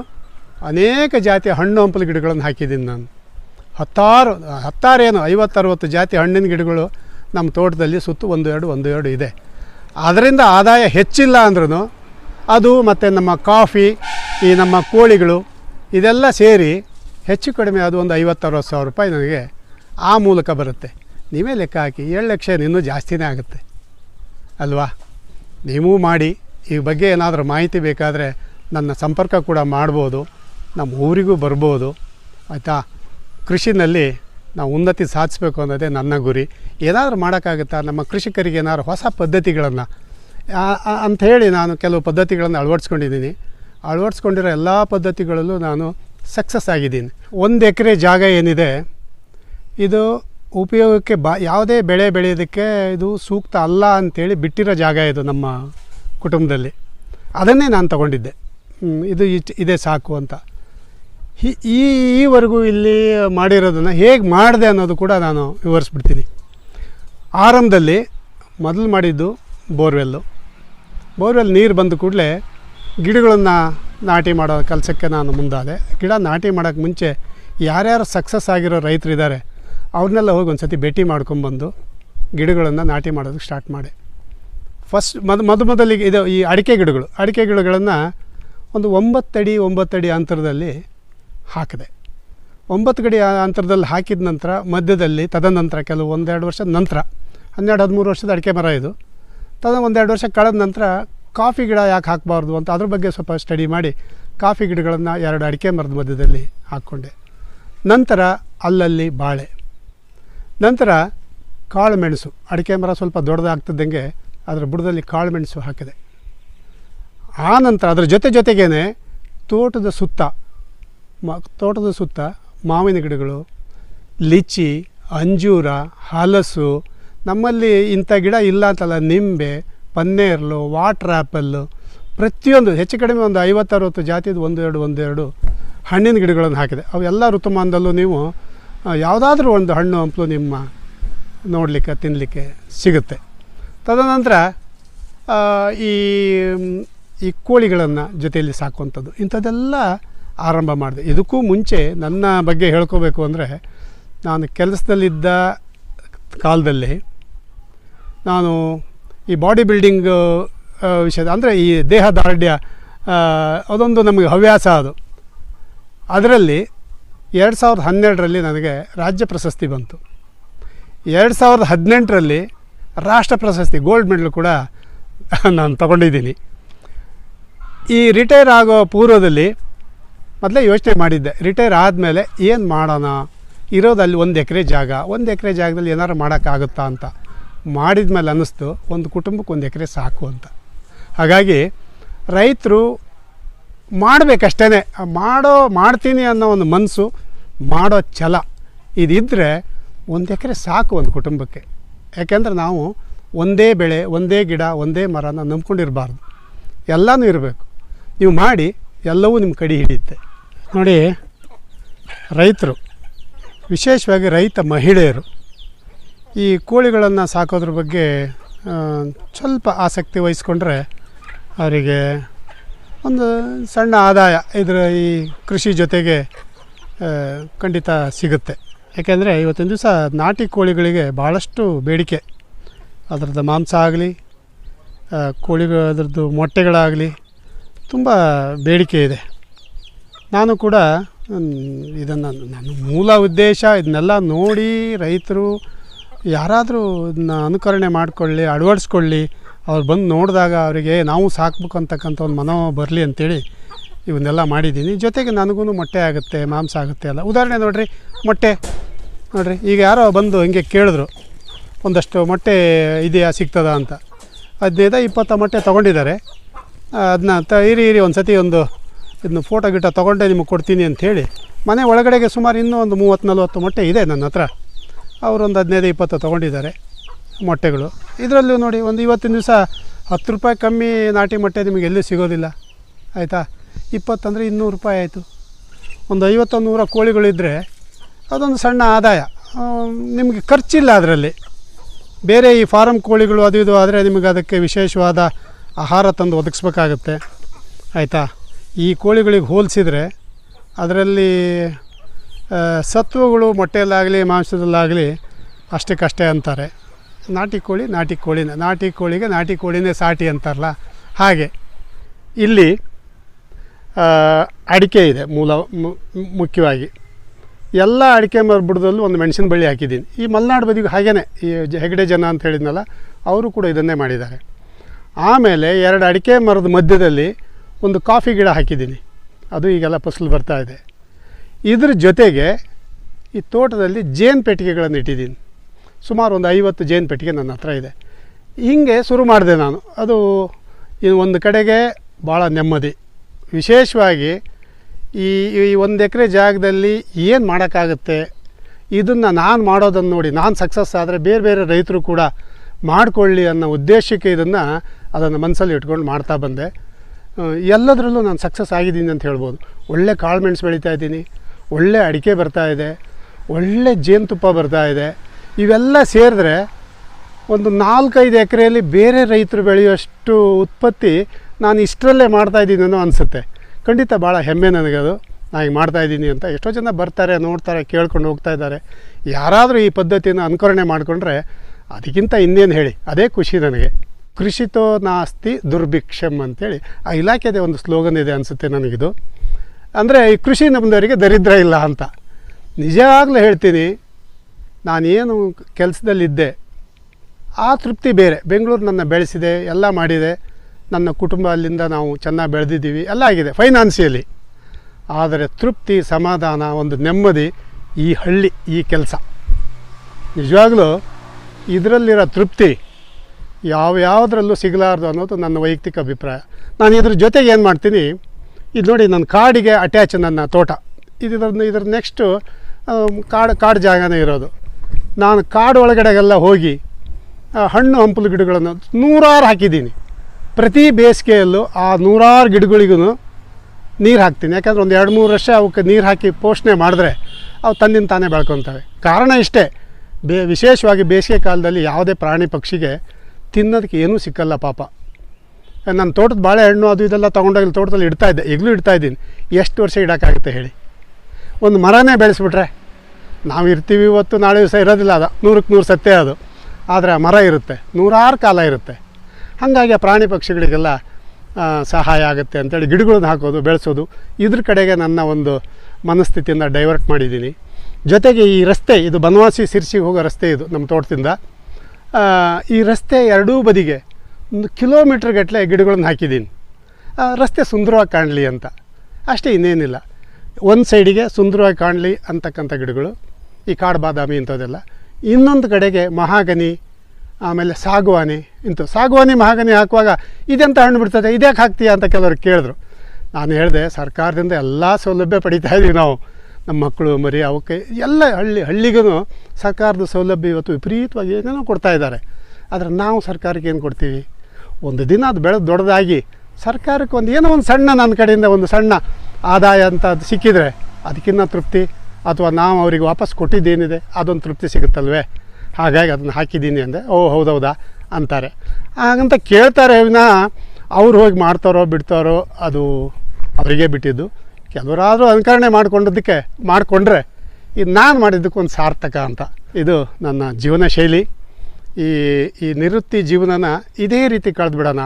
[SPEAKER 1] ಅನೇಕ ಜಾತಿಯ ಹಣ್ಣು ಹಂಪಲು ಗಿಡಗಳನ್ನು ಹಾಕಿದ್ದೀನಿ ನಾನು. ಹತ್ತಾರು, ಹತ್ತಾರೇನು ಐವತ್ತರವತ್ತು ಜಾತಿ ಹಣ್ಣಿನ ಗಿಡಗಳು ನಮ್ಮ ತೋಟದಲ್ಲಿ ಸುತ್ತು ಒಂದು ಎರಡು ಒಂದು ಎರಡು ಇದೆ. ಅದರಿಂದ ಆದಾಯ ಹೆಚ್ಚಿಲ್ಲ ಅಂದ್ರೂ ಅದು ಮತ್ತು ನಮ್ಮ ಕಾಫಿ, ಈ ನಮ್ಮ ಕೋಳಿಗಳು ಇದೆಲ್ಲ ಸೇರಿ ಹೆಚ್ಚು ಕಡಿಮೆ ಅದು ಒಂದು ಐವತ್ತರವತ್ತು ಸಾವಿರ ರೂಪಾಯಿ ನನಗೆ ಆ ಮೂಲಕ ಬರುತ್ತೆ. ನೀವೇ ಲೆಕ್ಕ ಹಾಕಿ, ಏಳು ಲಕ್ಷ ಇನ್ನೂ ಜಾಸ್ತಿನೇ ಆಗುತ್ತೆ. ಅಲ್ವಾ? ನೀವು ಮಾಡಿ, ಈ ಬಗ್ಗೆ ಏನಾದರೂ ಮಾಹಿತಿ ಬೇಕಾದರೆ ನನ್ನ ಸಂಪರ್ಕ ಕೂಡ ಮಾಡ್ಬೋದು. ನಮ್ಮ ಊರಿಗೂ ಬರ್ಬೋದು. ಆಯಿತಾ? ಕೃಷಿನಲ್ಲಿ ನಾವು ಉನ್ನತಿ ಸಾಧಿಸಬೇಕು ಅನ್ನೋದೇ ನನ್ನ ಗುರಿ. ಏನಾದರೂ ಮಾಡೋಕ್ಕಾಗುತ್ತಾ? ನಮ್ಮ ಕೃಷಿಕರಿಗೆ ಏನಾದ್ರು ಹೊಸ ಪದ್ಧತಿಗಳನ್ನು ಅಂಥೇಳಿ ನಾನು ಕೆಲವು ಪದ್ಧತಿಗಳನ್ನು ಅಳವಡಿಸ್ಕೊಂಡಿದ್ದೀನಿ. ಅಳವಡಿಸ್ಕೊಂಡಿರೋ ಎಲ್ಲ ಪದ್ಧತಿಗಳಲ್ಲೂ ನಾನು ಸಕ್ಸಸ್ ಆಗಿದ್ದೀನಿ. ಒಂದು ಎಕರೆ ಜಾಗ ಏನಿದೆ, ಇದು ಉಪಯೋಗಕ್ಕೆ ಬಾ, ಯಾವುದೇ ಬೆಳೆ ಬೆಳೆಯೋದಕ್ಕೆ ಇದು ಸೂಕ್ತ ಅಲ್ಲ ಅಂಥೇಳಿ ಬಿಟ್ಟಿರೋ ಜಾಗ ಇದು ನಮ್ಮ ಕುಟುಂಬದಲ್ಲಿ. ಅದನ್ನೇ ನಾನು ತಗೊಂಡಿದ್ದೆ. ಇದು ಇದೇ ಸಾಕು ಅಂತ. ಈ- ಈವರೆಗೂ ಇಲ್ಲಿ ಮಾಡಿರೋದನ್ನು ಹೇಗೆ ಮಾಡಿದೆ ಅನ್ನೋದು ಕೂಡ ನಾನು ವಿವರಿಸ್ಬಿಡ್ತೀನಿ. ಆರಂಭದಲ್ಲಿ ಮೊದಲು ಮಾಡಿದ್ದು ಬೋರ್ವೆಲ್ಲು. ಬೋರ್ವೆಲ್ ನೀರು ಬಂದ ಕೂಡಲೇ ಗಿಡಗಳನ್ನು ನಾಟಿ ಮಾಡೋ ಕೆಲಸಕ್ಕೆ ನಾನು ಮುಂದಾದೆ. ಗಿಡ ನಾಟಿ ಮಾಡೋಕ್ಕೆ ಮುಂಚೆ ಯಾರ್ಯಾರು ಸಕ್ಸಸ್ ಆಗಿರೋ ರೈತರಿದ್ದಾರೆ ಅವ್ರನ್ನೆಲ್ಲ ಹೋಗಿ ಒಂದು ಸತಿ ಭೇಟಿ ಮಾಡ್ಕೊಂಬಂದು ಗಿಡಗಳನ್ನು ನಾಟಿ ಮಾಡೋದಕ್ಕೆ ಸ್ಟಾರ್ಟ್ ಮಾಡಿ. ಫಸ್ಟ್ ಮೊದ ಮೊದಲು ಮೊದಲಿಗೆ ಇದು ಈ ಅಡಿಕೆ ಗಿಡಗಳು. ಅಡಿಕೆ ಗಿಡಗಳನ್ನು ಒಂದು ಒಂಬತ್ತಡಿ ಒಂಬತ್ತಡಿ ಅಂತರದಲ್ಲಿ ಹಾಕಿದೆ. ಒಂಬತ್ತು ಗಡಿ ಅಂತರದಲ್ಲಿ ಹಾಕಿದ ನಂತರ ಮಧ್ಯದಲ್ಲಿ ತದನಂತರ ಕೆಲವು ಒಂದೆರಡು ವರ್ಷದ ನಂತರ, ಹನ್ನೆರಡು, ಹದಿಮೂರು ವರ್ಷದ ಅಡಿಕೆ ಮರ ಇದು. ತದ ಒಂದೆರಡು ವರ್ಷ ಕಳೆದ ನಂತರ ಕಾಫಿ ಗಿಡ ಯಾಕೆ ಹಾಕಬಾರ್ದು ಅಂತ ಅದ್ರ ಬಗ್ಗೆ ಸ್ವಲ್ಪ ಸ್ಟಡಿ ಮಾಡಿ ಕಾಫಿ ಗಿಡಗಳನ್ನು ಎರಡು ಅಡಿಕೆ ಮರದ ಮಧ್ಯದಲ್ಲಿ ಹಾಕ್ಕೊಂಡೆ. ನಂತರ ಅಲ್ಲಲ್ಲಿ ಬಾಳೆ. ನಂತರ ಕಾಳು ಮೆಣಸು ಅಡಿಕೆ ಮರ ಸ್ವಲ್ಪ ದೊಡ್ಡದಾಗ್ತಿದ್ದಂಗೆ ಅದರ ಬುಡದಲ್ಲಿ ಕಾಳು ಮೆಣಸು ಹಾಕಿದೆ. ಆ ನಂತರ ಅದರ ಜೊತೆ ಜೊತೆಗೇ ತೋಟದ ಸುತ್ತ ಮ, ತೋಟದ ಸುತ್ತ ಮಾವಿನ ಗಿಡಗಳು ಲಿಚಿ ಅಂಜೂರ, ಹಲಸು, ನಮ್ಮಲ್ಲಿ ಇಂಥ ಗಿಡ ಇಲ್ಲ ಅಂತಲ್ಲ, ನಿಂಬೆ, ಪನ್ನೇರ್ಲು, ವಾಟ್ರ್ ಆ್ಯಪಲ್ಲು, ಪ್ರತಿಯೊಂದು, ಹೆಚ್ಚು ಕಡಿಮೆ ಒಂದು ಐವತ್ತರವತ್ತು ಜಾತಿದು ಒಂದು ಎರಡು ಒಂದು ಎರಡು ಹಣ್ಣಿನ ಗಿಡಗಳನ್ನು ಹಾಕಿದೆ. ಅವೆಲ್ಲ ಋತುಮಾನದಲ್ಲೂ ನೀವು ಯಾವುದಾದ್ರೂ ಒಂದು ಹಣ್ಣು, ಹಂಪಲು ನಿಮ್ಮ ನೋಡಲಿಕ್ಕೆ ತಿನ್ನಲಿಕ್ಕೆ ಸಿಗುತ್ತೆ. ತದನಂತರ ಈ ಈ ಕೋಳಿಗಳನ್ನು ಜೊತೆಯಲ್ಲಿ ಸಾಕುವಂಥದ್ದು. ಇಂಥದ್ದೆಲ್ಲ ಆರಂಭ ಮಾಡಿದೆ. ಇದಕ್ಕೂ ಮುಂಚೆ ನನ್ನ ಬಗ್ಗೆ ಹೇಳ್ಕೋಬೇಕು ಅಂದರೆ ನಾನು ಕೆಲಸದಲ್ಲಿದ್ದ ಕಾಲದಲ್ಲಿ ನಾನು ಈ ಬಾಡಿ ಬಿಲ್ಡಿಂಗ್ ವಿಷಯದ ಅಂದರೆ ಈ ದೇಹ ದಾರ್ಢ್ಯ ಅದೊಂದು ನಮಗೆ ಹವ್ಯಾಸ ಅದು. ಅದರಲ್ಲಿ ಎರಡು ಸಾವಿರದ ಹನ್ನೆರಡರಲ್ಲಿ ನನಗೆ ರಾಜ್ಯ ಪ್ರಶಸ್ತಿ ಬಂತು. ಎರಡು ಸಾವಿರದ ಹದಿನೆಂಟರಲ್ಲಿ ರಾಷ್ಟ್ರ ಪ್ರಶಸ್ತಿ, ಗೋಲ್ಡ್ ಮೆಡಲ್ ಕೂಡ ನಾನು ತಗೊಂಡಿದ್ದೀನಿ. ಈ ರಿಟೈರ್ ಆಗೋ ಪೂರ್ವದಲ್ಲಿ ಮೊದಲೇ ಯೋಚನೆ ಮಾಡಿದ್ದೆ, ರಿಟೈರ್ ಆದಮೇಲೆ ಏನು ಮಾಡೋಣ? ಇರೋದಲ್ಲಿ ಒಂದು ಎಕರೆ ಜಾಗ, ಒಂದು ಎಕರೆ ಜಾಗದಲ್ಲಿ ಏನಾರು ಮಾಡೋಕ್ಕಾಗುತ್ತಾ ಅಂತ ಮಾಡಿದ ಮೇಲೆ ಅನ್ನಿಸ್ತು, ಒಂದು ಕುಟುಂಬಕ್ಕೆ ಒಂದು ಎಕರೆ ಸಾಕು ಅಂತ. ಹಾಗಾಗಿ ರೈತರು ಮಾಡಬೇಕಷ್ಟೇ ಮಾಡೋ, ಮಾಡ್ತೀನಿ ಅನ್ನೋ ಒಂದು ಮನಸ್ಸು ಮಾಡೋ ಛಲ ಇದಿದ್ದರೆ ಒಂದು ಎಕರೆ ಸಾಕು ಒಂದು ಕುಟುಂಬಕ್ಕೆ. ಯಾಕೆಂದರೆ ನಾವು ಒಂದೇ ಬೆಳೆ, ಒಂದೇ ಗಿಡ, ಒಂದೇ ಮರನ ನಂಬ್ಕೊಂಡಿರಬಾರ್ದು. ಎಲ್ಲನೂ ಇರಬೇಕು. ನೀವು ಮಾಡಿ, ಎಲ್ಲವೂ ನಿಮ್ಮ ಕಡೆ ಹಿಡಿಯುತ್ತೆ. ನೋಡಿ, ರೈತರು, ವಿಶೇಷವಾಗಿ ರೈತ ಮಹಿಳೆಯರು, ಈ ಕೋಳಿಗಳನ್ನು ಸಾಕೋದ್ರ ಬಗ್ಗೆ ಸ್ವಲ್ಪ ಆಸಕ್ತಿ ವಹಿಸ್ಕೊಂಡ್ರೆ ಅವರಿಗೆ ಒಂದು ಸಣ್ಣ ಆದಾಯ ಇದರ ಈ ಕೃಷಿ ಜೊತೆಗೆ ಖಂಡಿತ ಸಿಗುತ್ತೆ. ಯಾಕೆಂದರೆ ಇವತ್ತಿನ ದಿವಸ ನಾಟಿ ಕೋಳಿಗಳಿಗೆ ಭಾಳಷ್ಟು ಬೇಡಿಕೆ. ಅದರದ್ದು ಮಾಂಸ ಆಗಲಿ ಕೋಳಿಗಳದ್ರದ್ದು ಮೊಟ್ಟೆಗಳಾಗಲಿ, ತುಂಬ ಬೇಡಿಕೆ ಇದೆ. ನಾನು ಕೂಡ ಇದನ್ನು ನನ್ನ ಮೂಲ ಉದ್ದೇಶ, ಇದನ್ನೆಲ್ಲ ನೋಡಿ ರೈತರು ಯಾರಾದರೂ ಇದನ್ನ ಅನುಕರಣೆ ಮಾಡಿಕೊಳ್ಳಿ, ಅಳವಡಿಸ್ಕೊಳ್ಳಿ, ಅವ್ರು ಬಂದು ನೋಡಿದಾಗ ಅವರಿಗೆ ನಾವು ಸಾಕ್ಬೇಕು ಅಂತಕ್ಕಂಥ ಒಂದು ಮನೋ ಬರಲಿ ಅಂತೇಳಿ ಇವನ್ನೆಲ್ಲ ಮಾಡಿದ್ದೀನಿ. ಜೊತೆಗೆ ನನಗೂ ಮೊಟ್ಟೆ ಆಗುತ್ತೆ, ಮಾಂಸ ಆಗುತ್ತೆ ಅಲ್ಲ ಉದಾಹರಣೆ ನೋಡಿರಿ, ಮೊಟ್ಟೆ ನೋಡಿರಿ, ಈಗ ಯಾರೋ ಬಂದು ಹಿಂಗೆ ಕೇಳಿದ್ರು, ಒಂದಷ್ಟು ಮೊಟ್ಟೆ ಇದೆಯಾ, ಸಿಗ್ತದ ಅಂತ. ಹದಿನೈದು ಇಪ್ಪತ್ತ ಮೊಟ್ಟೆ ತೊಗೊಂಡಿದ್ದಾರೆ. ಅದನ್ನ ತ, ಇರಿ ಇರಿ ಒಂದು ಸತಿ ಒಂದು ಇದನ್ನ ಫೋಟೋ ಗಿಟ ತೊಗೊಂಡೆ ನಿಮಗೆ ಕೊಡ್ತೀನಿ ಅಂಥೇಳಿ ಮನೆ ಒಳಗಡೆಗೆ ಸುಮಾರು ಇನ್ನೂ ಒಂದು ಮೂವತ್ತು ನಲ್ವತ್ತು ಮೊಟ್ಟೆ ಇದೆ ನನ್ನ ಹತ್ರ. ಅವರೊಂದು ಹದಿನೈದು, ಇಪ್ಪತ್ತು ತೊಗೊಂಡಿದ್ದಾರೆ ಮೊಟ್ಟೆಗಳು. ಇದರಲ್ಲೂ ನೋಡಿ, ಒಂದು ಇವತ್ತಿನ ದಿವಸ ಹತ್ತು ರೂಪಾಯಿ ಕಮ್ಮಿ ನಾಟಿ ಮೊಟ್ಟೆ ನಿಮಗೆ ಎಲ್ಲೂ ಸಿಗೋದಿಲ್ಲ. ಆಯಿತಾ? ಇಪ್ಪತ್ತಂದರೆ ಇನ್ನೂರು ರೂಪಾಯಿ ಆಯಿತು. ಒಂದು ಐವತ್ತೊಂದು ನೂರ ಕೋಳಿಗಳಿದ್ದರೆ ಅದೊಂದು ಸಣ್ಣ ಆದಾಯ. ನಿಮಗೆ ಖರ್ಚಿಲ್ಲ ಅದರಲ್ಲಿ. ಬೇರೆ ಈ ಫಾರಮ್ ಕೋಳಿಗಳು ಅದು ಇದು ಆದರೆ ನಿಮಗೆ ಅದಕ್ಕೆ ವಿಶೇಷವಾದ ಆಹಾರ ತಂದು ಒದಗಿಸ್ಬೇಕಾಗತ್ತೆ. ಆಯಿತಾ? ಈ ಕೋಳಿಗಳಿಗೆ ಹೋಲಿಸಿದರೆ ಅದರಲ್ಲಿ ಸತ್ವಗಳು ಮೊಟ್ಟೆಯಲ್ಲಾಗಲಿ, ಮಾಂಸದಲ್ಲಾಗಲಿ ಅಷ್ಟಕ್ಕಷ್ಟೇ ಅಂತಾರೆ. ನಾಟಿ ಕೋಳಿ ನಾಟಿ ಕೋಳಿನೇ, ನಾಟಿ ಕೋಳಿಗೆ ನಾಟಿ ಕೋಳಿನೇ ಸಾಟಿ ಅಂತಾರಲ್ಲ, ಹಾಗೆ. ಇಲ್ಲಿ ಅಡಿಕೆ ಇದೆ ಮೂಲ ಮುಖ್ಯವಾಗಿ. ಎಲ್ಲ ಅಡಿಕೆ ಮರ ಬುಡದಲ್ಲೂ ಒಂದು ಮೆಣಸಿನ ಬಳ್ಳಿ ಹಾಕಿದ್ದೀನಿ. ಈ ಮಲೆನಾಡು ಬದಿಗೂ ಹಾಗೇ ಈ ಹೆಗಡೆ ಜನ ಅಂತ ಹೇಳಿದ್ನಲ್ಲ, ಅವರು ಕೂಡ ಇದನ್ನೇ ಮಾಡಿದ್ದಾರೆ. ಆಮೇಲೆ ಎರಡು ಅಡಿಕೆ ಮರದ ಮಧ್ಯದಲ್ಲಿ ಒಂದು ಕಾಫಿ ಗಿಡ ಹಾಕಿದ್ದೀನಿ. ಅದು ಈಗೆಲ್ಲ ಫಸಲು ಬರ್ತಾ ಇದೆ. ಇದ್ರ ಜೊತೆಗೆ ಈ ತೋಟದಲ್ಲಿ ಜೇನು ಪೆಟ್ಟಿಗೆಗಳನ್ನು ಇಟ್ಟಿದ್ದೀನಿ. ಸುಮಾರು ಒಂದು ಐವತ್ತು ಜೇನು ಪೆಟ್ಟಿಗೆ ನನ್ನ ಹತ್ರ ಇದೆ. ಹೀಗೆ ಶುರು ಮಾಡಿದೆ ನಾನು. ಅದು ಒಂದು ಕಡೆಗೆ ಭಾಳ ನೆಮ್ಮದಿ. ವಿಶೇಷವಾಗಿ ಈ ಈ ಒಂದು ಎಕರೆ ಜಾಗದಲ್ಲಿ ಏನು ಮಾಡೋಕ್ಕಾಗುತ್ತೆ? ಇದನ್ನು ನಾನು ಮಾಡೋದನ್ನು ನೋಡಿ ನಾನು ಸಕ್ಸಸ್ ಆದರೆ ಬೇರೆ ಬೇರೆ ರೈತರು ಕೂಡ ಮಾಡಿಕೊಳ್ಳಿ ಅನ್ನೋ ಉದ್ದೇಶಕ್ಕೆ ಇದನ್ನು ಅದನ್ನು ಮನಸ್ಸಲ್ಲಿ ಇಟ್ಕೊಂಡು ಮಾಡ್ತಾ ಬಂದೆ. ಎಲ್ಲದರಲ್ಲೂ ನಾನು ಸಕ್ಸಸ್ ಆಗಿದ್ದೀನಿ ಅಂತ ಹೇಳ್ಬೋದು. ಒಳ್ಳೆ ಕಾಳುಮೆಣಸು ಬೆಳೀತಾ ಇದ್ದೀನಿ. ಒಳ್ಳೆ ಅಡಿಕೆ ಬರ್ತಾ ಇದೆ. ಒಳ್ಳೆ ಜೇನುತುಪ್ಪ ಬರ್ತಾ ಇದೆ. ಇವೆಲ್ಲ ಸೇರಿದ್ರೆ ಒಂದು ನಾಲ್ಕೈದು ಎಕರೆಯಲ್ಲಿ ಬೇರೆ ರೈತರು ಬೆಳೆಯುವಷ್ಟು ಉತ್ಪತ್ತಿ ನಾನು ಇಷ್ಟರಲ್ಲೇ ಮಾಡ್ತಾಯಿದ್ದೀನಿ ಅನಿಸುತ್ತೆ. ಖಂಡಿತ ಭಾಳ ಹೆಮ್ಮೆ ನನಗದು ನಾನು ಈಗ ಮಾಡ್ತಾಯಿದ್ದೀನಿ ಅಂತ ಎಷ್ಟೋ ಜನ ಬರ್ತಾರೆ, ನೋಡ್ತಾರೆ, ಕೇಳ್ಕೊಂಡು ಹೋಗ್ತಾ ಇದ್ದಾರೆ. ಯಾರಾದರೂ ಈ ಪದ್ಧತಿಯನ್ನು ಅನುಕರಣೆ ಮಾಡಿಕೊಂಡ್ರೆ ಅದಕ್ಕಿಂತ ಇನ್ನೇನು ಹೇಳಿ. ಅದೇ ಖುಷಿ ನನಗೆ. ಕೃಷಿತೋ ನಾಸ್ತಿ ದುರ್ಭಿಕ್ಷಂ ಅಂತೇಳಿ. ಆ ಇಲಾಖೆದೇ ಒಂದು ಸ್ಲೋಗನ್ ಇದೆ ಅನಿಸುತ್ತೆ ನನಗಿದು. ಅಂದರೆ ಈ ಕೃಷಿ ನಮ್ಮದವರಿಗೆ ದರಿದ್ರ ಇಲ್ಲ ಅಂತ. ನಿಜವಾಗ್ಲೂ ಹೇಳ್ತೀನಿ, ನಾನೇನು ಕೆಲಸದಲ್ಲಿದ್ದೆ, ಆ ತೃಪ್ತಿ ಬೇರೆ. ಬೆಂಗಳೂರು ನನ್ನ ಬೆಳೆಸಿದೆ, ಎಲ್ಲ ಮಾಡಿದೆ. ನನ್ನ ಕುಟುಂಬ ಅಲ್ಲಿಂದ ನಾವು ಚೆನ್ನಾಗಿ ಬೆಳೆದಿದ್ದೀವಿ, ಎಲ್ಲ ಆಗಿದೆ, ಫೈನಾನ್ಸಿಯಲಿ. ಆದರೆ ತೃಪ್ತಿ, ಸಮಾಧಾನ, ಒಂದು ನೆಮ್ಮದಿ, ಈ ಹಳ್ಳಿ, ಈ ಕೆಲಸ. ನಿಜವಾಗ್ಲೂ ಇದರಲ್ಲಿರೋ ತೃಪ್ತಿ ಯಾವ ಯಾವುದರಲ್ಲೂ ಸಿಗಲಾರ್ದು ಅನ್ನೋದು ನನ್ನ ವೈಯಕ್ತಿಕ ಅಭಿಪ್ರಾಯ. ನಾನು ಇದ್ರ ಜೊತೆಗೆ ಏನು ಮಾಡ್ತೀನಿ, ಇದು ನೋಡಿ ನನ್ನ ಕಾಡಿಗೆ ಅಟ್ಯಾಚ್ ನನ್ನ ತೋಟ. ಇದ್ರ ಇದ್ರ ನೆಕ್ಸ್ಟು ಕಾಡು ಕಾಡು ಜಾಗನೇ ಇರೋದು. ನಾನು ಕಾಡು ಒಳಗಡೆಗೆಲ್ಲ ಹೋಗಿ ಹಣ್ಣು ಹಂಪಲು ಗಿಡಗಳನ್ನು ನೂರಾರು ಹಾಕಿದ್ದೀನಿ. ಪ್ರತಿ ಬೇಸಿಗೆಯಲ್ಲೂ ಆ ನೂರಾರು ಗಿಡಗಳಿಗೂ ನೀರು ಹಾಕ್ತೀನಿ. ಯಾಕಂದ್ರೆ ಒಂದು ಎರಡು ಮೂರು ವರ್ಷ ಅವಕ್ಕೆ ನೀರು ಹಾಕಿ ಪೋಷಣೆ ಮಾಡಿದ್ರೆ ಅವು ತಂದಿನ ತಾನೇ ಬೆಳ್ಕೊತವೆ. ಕಾರಣ ಇಷ್ಟೇ, ಬೇ, ವಿಶೇಷವಾಗಿ ಬೇಸಿಗೆ ಕಾಲದಲ್ಲಿ ಯಾವುದೇ ಪ್ರಾಣಿ ಪಕ್ಷಿಗೆ ತಿನ್ನೋದಕ್ಕೆ ಏನೂ ಸಿಕ್ಕಲ್ಲ ಪಾಪ. ನನ್ನ ತೋಟದ ಬಾಳೆಹಣ್ಣು ಅದು ಇದೆಲ್ಲ ತೊಗೊಂಡೋಗಿ ತೋಟದಲ್ಲಿ ಇಡ್ತಾ ಇದ್ದೆ. ಈಗಲೂ ಇಡ್ತಾ ಇದ್ದೀನಿ. ಎಷ್ಟು ವರ್ಷ ಇಡೋಕ್ಕಾಗುತ್ತೆ ಹೇಳಿ. ಒಂದು ಮರನೇ ಬೆಳೆಸ್ಬಿಟ್ರೆ, ನಾವು ಇರ್ತೀವಿ ಇವತ್ತು, ನಾಳೆ ದಿವಸ ಇರೋದಿಲ್ಲ ಅದು. ನೂರಕ್ಕೆ ನೂರು ಸತ್ಯ ಅದು. ಆದರೆ ಮರ ಇರುತ್ತೆ. ನೂರಾರು ಕಾಲ ಇರುತ್ತೆ. ಹಾಗಾಗಿ ಆ ಪ್ರಾಣಿ ಪಕ್ಷಿಗಳಿಗೆಲ್ಲ ಸಹಾಯ ಆಗುತ್ತೆ ಅಂತೇಳಿ ಗಿಡಗಳನ್ನ ಹಾಕೋದು, ಬೆಳೆಸೋದು, ಇದ್ರ ಕಡೆಗೆ ನನ್ನ ಒಂದು ಮನಸ್ಥಿತಿಯಿಂದ ಡೈವರ್ಟ್ ಮಾಡಿದ್ದೀನಿ. ಜೊತೆಗೆ ಈ ರಸ್ತೆ, ಇದು ಬನವಾಸಿ, ಸಿರ್ಸಿಗೆ ಹೋಗೋ ರಸ್ತೆ ಇದು ನಮ್ಮ ತೋಟದಿಂದ. ಈ ರಸ್ತೆ ಎರಡೂ ಬದಿಗೆ ಒಂದು ಕಿಲೋಮೀಟ್ರ್ ಗಟ್ಟಲೆ ಗಿಡಗಳನ್ನ ಹಾಕಿದ್ದೀನಿ. ರಸ್ತೆ ಸುಂದರವಾಗಿ ಕಾಣಲಿ ಅಂತ. ಅಷ್ಟೇ ಇನ್ನೇನಿಲ್ಲ. ಒಂದು ಸೈಡಿಗೆ ಸುಂದರವಾಗಿ ಕಾಣಲಿ ಅಂತಕ್ಕಂಥ ಗಿಡಗಳು, ಈ ಕಾಡು ಬಾದಾಮಿ ಇಂಥದ್ದೆಲ್ಲ. ಇನ್ನೊಂದು ಕಡೆಗೆ ಮಹಾಗನಿ, ಆಮೇಲೆ ಸಾಗುವಾನಿ ಇಂಥ ಸಾಗುವಾನಿ, ಮಹಾಗನಿ ಹಾಕುವಾಗ ಇದೆಂತ ಹಣ್ಣು ಬಿಡ್ತದೆ, ಇದ್ಯಾಕೆ ಹಾಕ್ತೀಯ ಅಂತ ಕೆಲವರು ಕೇಳಿದ್ರು. ನಾನು ಹೇಳಿದೆ, ಸರ್ಕಾರದಿಂದ ಎಲ್ಲ ಸೌಲಭ್ಯ ಪಡಿತಾ ಇದ್ದೀವಿ ನಾವು. ನಮ್ಮ ಮಕ್ಕಳು ಮರಿ ಅವಕ್ಕೆ ಎಲ್ಲ ಹಳ್ಳಿ ಹಳ್ಳಿಗೂ ಸರ್ಕಾರದ ಸೌಲಭ್ಯ ಇವತ್ತು ವಿಪರೀತವಾಗಿ ಏನೇನೋ ಕೊಡ್ತಾ ಇದ್ದಾರೆ. ಆದರೆ ನಾವು ಸರ್ಕಾರಕ್ಕೆ ಏನು ಕೊಡ್ತೀವಿ? ಒಂದು ದಿನ ಅದು ಬೆಳೆದು ದೊಡ್ಡದಾಗಿ ಸರ್ಕಾರಕ್ಕೆ ಒಂದು ಏನೋ ಒಂದು ಸಣ್ಣ ನನ್ನ ಕಡೆಯಿಂದ ಒಂದು ಸಣ್ಣ ಆದಾಯ ಅಂತ ಅದು ಸಿಕ್ಕಿದರೆ ಅದಕ್ಕಿಂತ ತೃಪ್ತಿ. ಅಥವಾ ನಾವು ಅವರಿಗೆ ವಾಪಸ್ ಕೊಟ್ಟಿದ್ದೇನಿದೆ ಅದೊಂದು ತೃಪ್ತಿ ಸಿಗುತ್ತಲ್ವೇ? ಹಾಗಾಗಿ ಅದನ್ನು ಹಾಕಿದ್ದೀನಿ ಅಂದೆ. ಓ, ಹೌದೌದಾ? ಅಂತಾರೆ. ಹಾಗಂತ ಕೇಳ್ತಾರೆ ವಿನ, ಅವ್ರು ಹೋಗಿ ಮಾಡ್ತಾರೋ ಬಿಡ್ತಾರೋ, ಅದು ಅವರಿಗೆ ಬಿಟ್ಟಿದ್ದು. ಕೆಲವರಾದರೂ ಅನುಕರಣೆ ಮಾಡಿಕೊಂಡಿದ್ದಕ್ಕೆ ಮಾಡಿಕೊಂಡ್ರೆ ಇದು ನಾನು ಮಾಡಿದ್ದಕ್ಕೆ ಒಂದು ಸಾರ್ಥಕ ಅಂತ. ಇದು ನನ್ನ ಜೀವನ ಶೈಲಿ. ಈ ಈ ನಿವೃತ್ತಿ ಜೀವನನ ಇದೇ ರೀತಿ ಕಳೆದ್ಬಿಡೋಣ.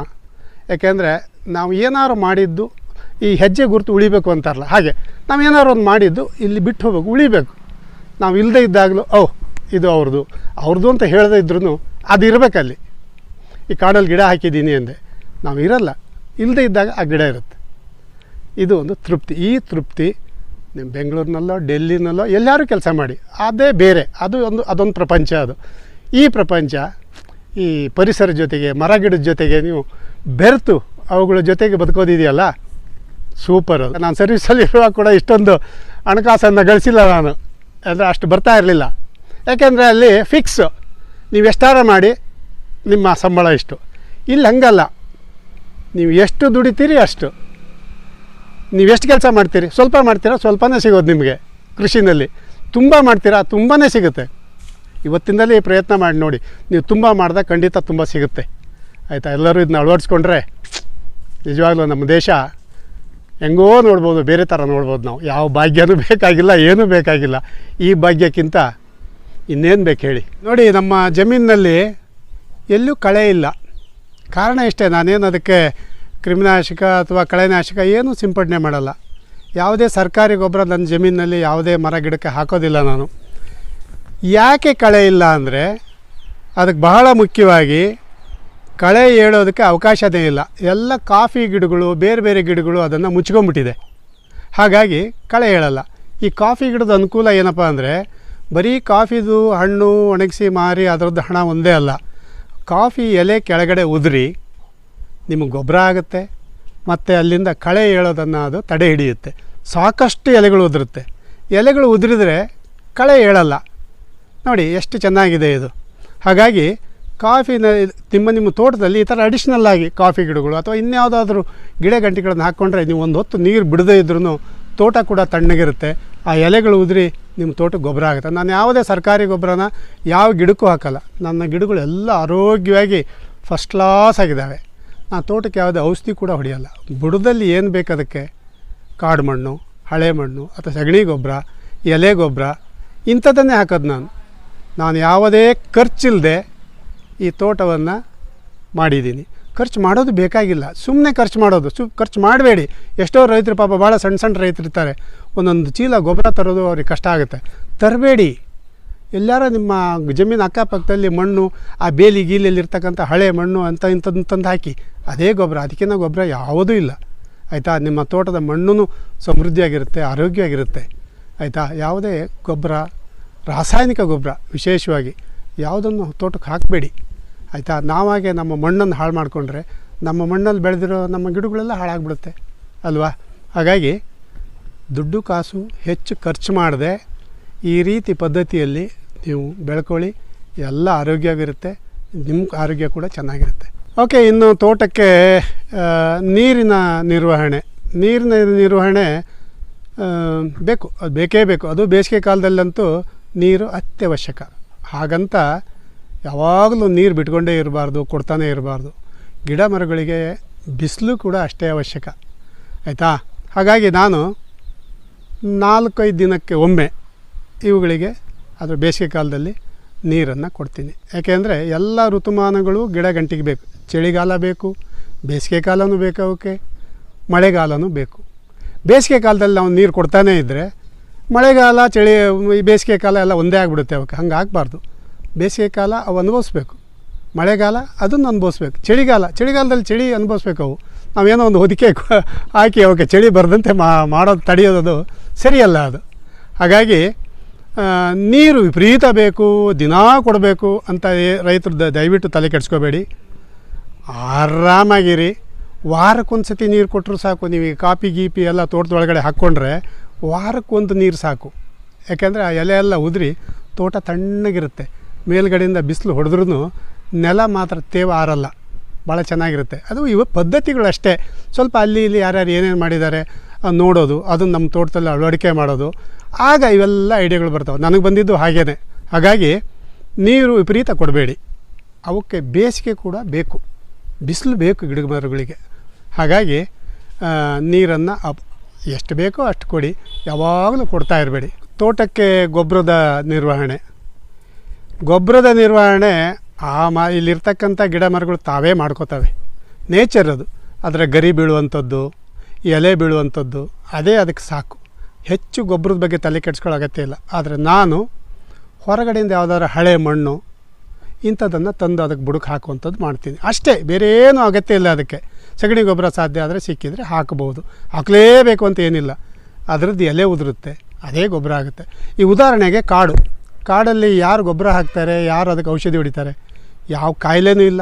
[SPEAKER 1] ಯಾಕೆಂದರೆ ನಾವು ಏನಾದ್ರು ಮಾಡಿದ್ದು ಈ ಹೆಜ್ಜೆ ಗುರುತು ಉಳಿಬೇಕು ಅಂತಾರಲ್ಲ, ಹಾಗೆ ನಾವು ಏನಾದ್ರು ಒಂದು ಮಾಡಿದ್ದು ಇಲ್ಲಿ ಬಿಟ್ಟು ಹೋಗ್ಬೇಕು, ಉಳಿಬೇಕು. ನಾವು ಇಲ್ಲದೇ ಇದ್ದಾಗಲೂ ಓ ಇದು ಅವ್ರದ್ದು ಅವ್ರದ್ದು ಅಂತ ಹೇಳದೇ ಇದ್ರೂ ಅದು ಇರಬೇಕಲ್ಲಿ. ಈ ಕಾಡಲ್ಲಿ ಗಿಡ ಹಾಕಿದ್ದೀನಿ ಅಂದೆ. ನಾವು ಇರಲ್ಲ. ಇಲ್ಲದೇ ಇದ್ದಾಗ ಆ ಗಿಡ ಇರುತ್ತೆ. ಇದು ಒಂದು ತೃಪ್ತಿ. ಈ ತೃಪ್ತಿ ನಿಮ್ಮ ಬೆಂಗಳೂರಿನಲ್ಲೋ, ಡೆಲ್ಲಿನಲ್ಲೋ ಎಲ್ಲರೂ ಕೆಲಸ ಮಾಡಿ. ಅದೇ ಬೇರೆ. ಅದು ಒಂದು, ಅದೊಂದು ಪ್ರಪಂಚ ಅದು. ಈ ಪ್ರಪಂಚ, ಈ ಪರಿಸರ ಜೊತೆಗೆ ಮರ ಗಿಡದ ಜೊತೆಗೆ ನೀವು ಬೆರೆತು ಅವುಗಳ ಜೊತೆಗೆ ಬದುಕೋದಿದೆಯಲ್ಲ? ಸೂಪರ್ ಅದು. ನಾನು ಸರ್ವಿಸಲ್ಲಿ ಇರುವಾಗ ಕೂಡ ಇಷ್ಟೊಂದು ಹಣಕಾಸನ್ನು ಗಳಿಸಿಲ್ಲ ನಾನು. ಅಂದರೆ ಅಷ್ಟು ಬರ್ತಾ ಇರಲಿಲ್ಲ. ಯಾಕೆಂದರೆ ಅಲ್ಲಿ ಫಿಕ್ಸ್ ನೀವು ಎಷ್ಟಾರ ಮಾಡಿ ನಿಮ್ಮ ಸಂಬಳ ಇಷ್ಟು. ಇಲ್ಲಿ ಹಂಗಲ್ಲ. ನೀವು ಎಷ್ಟು ದುಡಿತೀರಿ ಅಷ್ಟು. ನೀವು ಎಷ್ಟು ಕೆಲಸ ಮಾಡ್ತೀರಿ? ಸ್ವಲ್ಪ ಮಾಡ್ತೀರಾ? ಸ್ವಲ್ಪನೇ ಸಿಗೋದು ನಿಮಗೆ ಕೃಷಿನಲ್ಲಿ. ತುಂಬ ಮಾಡ್ತೀರಾ? ತುಂಬಾ ಸಿಗುತ್ತೆ. ಇವತ್ತಿಂದಲೇ ಪ್ರಯತ್ನ ಮಾಡಿ ನೋಡಿ. ನೀವು ತುಂಬ ಮಾಡಿದಾಗ ಖಂಡಿತ ತುಂಬ ಸಿಗುತ್ತೆ. ಆಯಿತಾ? ಎಲ್ಲರೂ ಇದನ್ನ ಅಳವಡಿಸ್ಕೊಂಡ್ರೆ ನಿಜವಾಗ್ಲೂ ನಮ್ಮ ದೇಶ ಹೆಂಗೋ ನೋಡ್ಬೋದು, ಬೇರೆ ಥರ ನೋಡ್ಬೋದು ನಾವು. ಯಾವ ಭಾಗ್ಯನೂ ಬೇಕಾಗಿಲ್ಲ, ಏನೂ ಬೇಕಾಗಿಲ್ಲ. ಈ ಭಾಗ್ಯಕ್ಕಿಂತ ಇನ್ನೇನು ಬೇಕು ಹೇಳಿ. ನೋಡಿ, ನಮ್ಮ ಜಮೀನಿನಲ್ಲಿ ಎಲ್ಲೂ ಕಳೆ ಇಲ್ಲ. ಕಾರಣ ಇಷ್ಟೇ. ನಾನೇನು ಅದಕ್ಕೆ ಕ್ರಿಮಿನಾಶಕ ಅಥವಾ ಕಳೆನಾಶಕ ಏನೂ ಸಿಂಪಡಣೆ ಮಾಡಲ್ಲ. ಯಾವುದೇ ಸರ್ಕಾರಿ ಗೊಬ್ಬರ ನನ್ನ ಜಮೀನಿನಲ್ಲಿ ಯಾವುದೇ ಮರ ಗಿಡಕ್ಕೆ ಹಾಕೋದಿಲ್ಲ ನಾನು. ಯಾಕೆ ಕಳೆ ಇಲ್ಲ ಅಂದರೆ ಅದಕ್ಕೆ ಬಹಳ ಮುಖ್ಯವಾಗಿ ಕಳೆ ಹೇಳೋದಕ್ಕೆ ಅವಕಾಶವೇ ಇಲ್ಲ. ಎಲ್ಲ ಕಾಫಿ ಗಿಡಗಳು, ಬೇರೆ ಬೇರೆ ಗಿಡಗಳು ಅದನ್ನು ಮುಚ್ಕೊಂಬಿಟ್ಟಿದೆ ಹಾಗಾಗಿ ಕಳೆ ಹೇಳಲ್ಲ ಈ ಕಾಫಿ ಗಿಡದ ಅನುಕೂಲ ಏನಪ್ಪ ಅಂದರೆ ಬರೀ ಕಾಫಿದು ಹಣ್ಣು ಒಣಗಿಸಿ ಮಾರಿ ಅದರದ್ದು ಹಣ ಒಂದೇ ಅಲ್ಲ. ಕಾಫಿ ಎಲೆ ಕೆಳಗಡೆ ಉದುರಿ ನಿಮಗೆ ಗೊಬ್ಬರ ಆಗುತ್ತೆ, ಮತ್ತು ಅಲ್ಲಿಂದ ಕಳೆ ಏಳೋದನ್ನು ಅದು ತಡೆ ಹಿಡಿಯುತ್ತೆ. ಸಾಕಷ್ಟು ಎಲೆಗಳು ಉದುರುತ್ತೆ. ಎಲೆಗಳು ಉದುರಿದ್ರೆ ಕಳೆ ಏಳಲ್ಲ. ನೋಡಿ, ಎಷ್ಟು ಚೆನ್ನಾಗಿದೆ ಇದು. ಹಾಗಾಗಿ ಕಾಫಿನ ನಿಮ್ಮ ನಿಮ್ಮ ತೋಟದಲ್ಲಿ ಈ ಥರ ಅಡಿಷ್ನಲ್ ಆಗಿ ಕಾಫಿ ಗಿಡಗಳು ಅಥವಾ ಇನ್ಯಾವುದಾದ್ರೂ ಗಿಡ ಗಂಟೆಗಳನ್ನು ಹಾಕ್ಕೊಂಡ್ರೆ ನೀವು ಒಂದು ಹೊತ್ತು ನೀರು ಬಿಡದೇ ಇದ್ರೂ ತೋಟ ಕೂಡ ತಣ್ಣಗಿರುತ್ತೆ. ಆ ಎಲೆಗಳು ಉದುರಿ ನಿಮ್ಮ ತೋಟಕ್ಕೆ ಗೊಬ್ಬರ ಆಗುತ್ತೆ. ನಾನು ಯಾವುದೇ ಸರ್ಕಾರಿ ಗೊಬ್ಬರನ ಯಾವ ಗಿಡಕ್ಕೂ ಹಾಕಲ್ಲ. ನನ್ನ ಗಿಡಗಳು ಎಲ್ಲ ಆರೋಗ್ಯವಾಗಿ ಫಸ್ಟ್ ಕ್ಲಾಸ್ ಆಗಿದ್ದಾವೆ. ನಾನು ತೋಟಕ್ಕೆ ಯಾವುದೇ ಔಷಧಿ ಕೂಡ ಹೊಡೆಯಲ್ಲ. ಬುಡದಲ್ಲಿ ಏನು ಬೇಕು ಅದಕ್ಕೆ? ಕಾಡು ಮಣ್ಣು, ಹಳೆ ಮಣ್ಣು ಅಥವಾ ಸಗಣಿ ಗೊಬ್ಬರ, ಎಲೆ ಗೊಬ್ಬರ, ಇಂಥದ್ದನ್ನೇ ಹಾಕೋದು ನಾನು. ನಾನು ಯಾವುದೇ ಖರ್ಚಿಲ್ಲದೆ ಈ ತೋಟವನ್ನು ಮಾಡಿದ್ದೀನಿ. ಖರ್ಚು ಮಾಡೋದು ಬೇಕಾಗಿಲ್ಲ. ಸುಮ್ಮನೆ ಖರ್ಚು ಮಾಡೋದು. ಸು, ಖರ್ಚು ಮಾಡಬೇಡಿ. ಎಷ್ಟೋ ರೈತರು ಪಾಪ ಭಾಳ ಸಣ್ಣ ಸಣ್ಣ ರೈತರು ಇರ್ತಾರೆ. ಒಂದೊಂದು ಚೀಲ ಗೊಬ್ಬರ ತರೋದು ಅವ್ರಿಗೆ ಕಷ್ಟ ಆಗುತ್ತೆ. ತರಬೇಡಿ. ಎಲ್ಲಾರ ನಿಮ್ಮ ಜಮೀನು ಅಕ್ಕಪಕ್ಕದಲ್ಲಿ ಮಣ್ಣು, ಆ ಬೇಲಿ ಗೀಲಿಯಲ್ಲಿ ಇರ್ತಕ್ಕಂಥ ಹಳೆ ಮಣ್ಣು ಅಂತ ಇಂಥದ್ದು ತಂದು ಹಾಕಿ, ಅದೇ ಗೊಬ್ಬರ ಅದಕ್ಕಿಂತ ಗೊಬ್ಬರ ಯಾವುದೂ ಇಲ್ಲ. ಆಯಿತಾ? ನಿಮ್ಮ ತೋಟದ ಮಣ್ಣು ಸಮೃದ್ಧಿಯಾಗಿರುತ್ತೆ, ಆರೋಗ್ಯವಾಗಿರುತ್ತೆ. ಆಯಿತಾ? ಯಾವುದೇ ಗೊಬ್ಬರ, ರಾಸಾಯನಿಕ ಗೊಬ್ಬರ ವಿಶೇಷವಾಗಿ ಯಾವುದನ್ನು ತೋಟಕ್ಕೆ ಹಾಕಬೇಡಿ. ಆಯಿತಾ? ನಾವಾಗೆ ನಮ್ಮ ಮಣ್ಣನ್ನು ಹಾಳು ಮಾಡಿಕೊಂಡ್ರೆ ನಮ್ಮ ಮಣ್ಣಲ್ಲಿ ಬೆಳೆದಿರೋ ನಮ್ಮ ಗಿಡಗಳೆಲ್ಲ ಹಾಳಾಗ್ಬಿಡುತ್ತೆ. ಅಲ್ವಾ? ಹಾಗಾಗಿ ದುಡ್ಡು ಕಾಸು ಹೆಚ್ಚು ಖರ್ಚು ಮಾಡದೆ ಈ ರೀತಿ ಪದ್ಧತಿಯಲ್ಲಿ ನೀವು ಬೆಳ್ಕೊಳ್ಳಿ, ಎಲ್ಲ ಆರೋಗ್ಯವಾಗಿರುತ್ತೆ ನಿಮ್ಮ ಆರೋಗ್ಯ ಕೂಡ ಚೆನ್ನಾಗಿರುತ್ತೆ. ಓಕೆ ಇನ್ನು ತೋಟಕ್ಕೆ ನೀರಿನ ನಿರ್ವಹಣೆ. ನೀರಿನ ನಿರ್ವಹಣೆ ಬೇಕು, ಅದು ಬೇಕೇ ಬೇಕು. ಅದು ಬೇಸಿಗೆ ಕಾಲದಲ್ಲಂತೂ ನೀರು ಅತ್ಯವಶ್ಯಕ. ಹಾಗಂತ ಯಾವಾಗಲೂ ನೀರು ಬಿಟ್ಕೊಂಡೇ ಇರಬಾರ್ದು, ಕೊಡ್ತಾನೆ ಇರಬಾರ್ದು. ಗಿಡ ಮರಗಳಿಗೆ ಬಿಸಿಲು ಕೂಡ ಅಷ್ಟೇ ಅವಶ್ಯಕ. ಆಯಿತಾ? ಹಾಗಾಗಿ ನಾನು ನಾಲ್ಕೈದು ದಿನಕ್ಕೆ ಒಮ್ಮೆ ಇವುಗಳಿಗೆ ಅದರ ಬೇಸಿಗೆ ಕಾಲದಲ್ಲಿ ನೀರನ್ನು ಕೊಡ್ತೀನಿ. ಯಾಕೆಂದರೆ ಎಲ್ಲ ಋತುಮಾನಗಳು ಗಿಡ ಗಂಟಿಗೆ ಬೇಕು. ಚಳಿಗಾಲ ಬೇಕು, ಬೇಸಿಗೆ ಕಾಲವೂ ಬೇಕು ಅವಕ್ಕೆ, ಮಳೆಗಾಲನೂ ಬೇಕು. ಬೇಸಿಗೆ ಕಾಲದಲ್ಲಿ ನಾವು ನೀರು ಕೊಡ್ತಾನೇ ಇದ್ದರೆ ಮಳೆಗಾಲ, ಚಳಿ, ಈ ಬೇಸಿಗೆ ಕಾಲ ಎಲ್ಲ ಒಂದೇ ಆಗಿಬಿಡುತ್ತೆ ಅವಕ್ಕೆ. ಹಂಗೆ ಆಗಬಾರ್ದು. ಬೇಸಿಗೆ ಕಾಲ ಅವು ಅನುಭವಿಸ್ಬೇಕು. ಮಳೆಗಾಲ ಅದನ್ನು ಅನುಭವಿಸ್ಬೇಕು. ಚಳಿಗಾಲ, ಚಳಿಗಾಲದಲ್ಲಿ ಚಳಿ ಅನುಭವಿಸ್ಬೇಕು ಅವು. ನಾವೇನೋ ಒಂದು ಹೊದಿಕೆ ಹಾಕಿ ಅವಕ್ಕೆ ಚಳಿ ಬರದಂತೆ ಮಾಡೋದು, ತಡೆಯೋದು ಸರಿಯಲ್ಲ ಅದು. ಹಾಗಾಗಿ ನೀರು ವಿಪರೀತ ಬೇಕು, ದಿನಾ ಕೊಡಬೇಕು ಅಂತ ರೈತರು ದಯವಿಟ್ಟು ತಲೆ ಕೆಡಿಸ್ಕೋಬೇಡಿ. ಆರಾಮಾಗಿರಿ. ವಾರಕ್ಕೊಂದು ಸತಿ ನೀರು ಕೊಟ್ಟರು ಸಾಕು. ನೀವು ಕಾಪಿ, ಗೀಪಿ ಎಲ್ಲ ತೋಟದೊಳಗಡೆ ಹಾಕ್ಕೊಂಡ್ರೆ ವಾರಕ್ಕೊಂದು ನೀರು ಸಾಕು. ಯಾಕೆಂದರೆ ಆ ಎಲೆ ಎಲ್ಲ ಉದುರಿ ತೋಟ ತಣ್ಣಗಿರುತ್ತೆ. ಮೇಲ್ಗಡೆಯಿಂದ ಬಿಸಿಲು ಹೊಡೆದ್ರೂ ನೆಲ ಮಾತ್ರ ತೇವ ಆರಲ್ಲ. ಭಾಳ ಚೆನ್ನಾಗಿರುತ್ತೆ. ಅದು ಇವ ಪದ್ಧತಿಗಳು ಅಷ್ಟೇ ಸ್ವಲ್ಪ ಅಲ್ಲಿ, ಇಲ್ಲಿ ಯಾರ್ಯಾರು ಏನೇನು ಮಾಡಿದ್ದಾರೆ ನೋಡೋದು, ಅದನ್ನು ನಮ್ಮ ತೋಟದಲ್ಲಿ ಅಳವಡಿಕೆ ಮಾಡೋದು. ಆಗ ಇವೆಲ್ಲ ಐಡಿಯಾಗಳು ಬರ್ತಾವೆ. ನನಗೆ ಬಂದಿದ್ದು ಹಾಗೇ ಹಾಗಾಗಿ ನೀರು ವಿಪರೀತ ಕೊಡಬೇಡಿ. ಅವಕ್ಕೆ ಬೇಸಿಗೆ ಕೂಡ ಬೇಕು. ಬಿಸಿಲು ಬೇಕು ಗಿಡ ಮರಗಳಿಗೆ ಹಾಗಾಗಿ ನೀರನ್ನು ಅಪ್, ಎಷ್ಟು ಬೇಕೋ ಅಷ್ಟು ಕೊಡಿ. ಯಾವಾಗಲೂ ಕೊಡ್ತಾ ಇರಬೇಡಿ. ತೋಟಕ್ಕೆ ಗೊಬ್ಬರದ ನಿರ್ವಹಣೆ. ಗೊಬ್ಬರದ ನಿರ್ವಹಣೆ ಆ ಮ, ಇಲ್ಲಿರ್ತಕ್ಕಂಥ ಗಿಡ ಮರಗಳು ತಾವೇ ಮಾಡ್ಕೋತವೆ. ನೇಚರ್ ಅದು. ಅದರ ಗರಿ ಬೀಳುವಂಥದ್ದು ಎಲೆ ಬೀಳುವಂಥದ್ದು, ಅದೇ ಅದಕ್ಕೆ ಸಾಕು. ಹೆಚ್ಚು ಗೊಬ್ಬರದ ಬಗ್ಗೆ ತಲೆ ಕೆಡಿಸ್ಕೊಳ್ಳೋ ಅಗತ್ಯ ಇಲ್ಲ. ಆದರೆ ನಾನು ಹೊರಗಡೆಯಿಂದ ಯಾವುದಾದ್ರು ಹಳೆ ಮಣ್ಣು, ಇಂಥದ್ದನ್ನು ತಂದು ಅದಕ್ಕೆ ಬುಡಕ್ಕೆ ಹಾಕುವಂಥದ್ದು ಮಾಡ್ತೀನಿ. ಅಷ್ಟೇ, ಬೇರೆ ಏನೂ ಅಗತ್ಯ ಇಲ್ಲ ಅದಕ್ಕೆ. ಸಗಣಿ ಗೊಬ್ಬರ ಸಾಧ್ಯ ಆದರೆ ಸಿಕ್ಕಿದರೆ ಹಾಕಬಹುದು. ಹಾಕಲೇಬೇಕು ಅಂತ ಏನಿಲ್ಲ. ಅದರದ್ದು ಎಲೆ ಉದುರುತ್ತೆ, ಅದೇ ಗೊಬ್ಬರ ಆಗುತ್ತೆ. ಈ ಉದಾಹರಣೆಗೆ ಕಾಡು. ಕಾಡಲ್ಲಿ ಯಾರು ಗೊಬ್ಬರ ಹಾಕ್ತಾರೆ, ಯಾರು ಅದಕ್ಕೆ ಔಷಧಿ ಹೊಡಿತಾರೆ? ಯಾವ ಕಾಯಿಲೆನೂ ಇಲ್ಲ.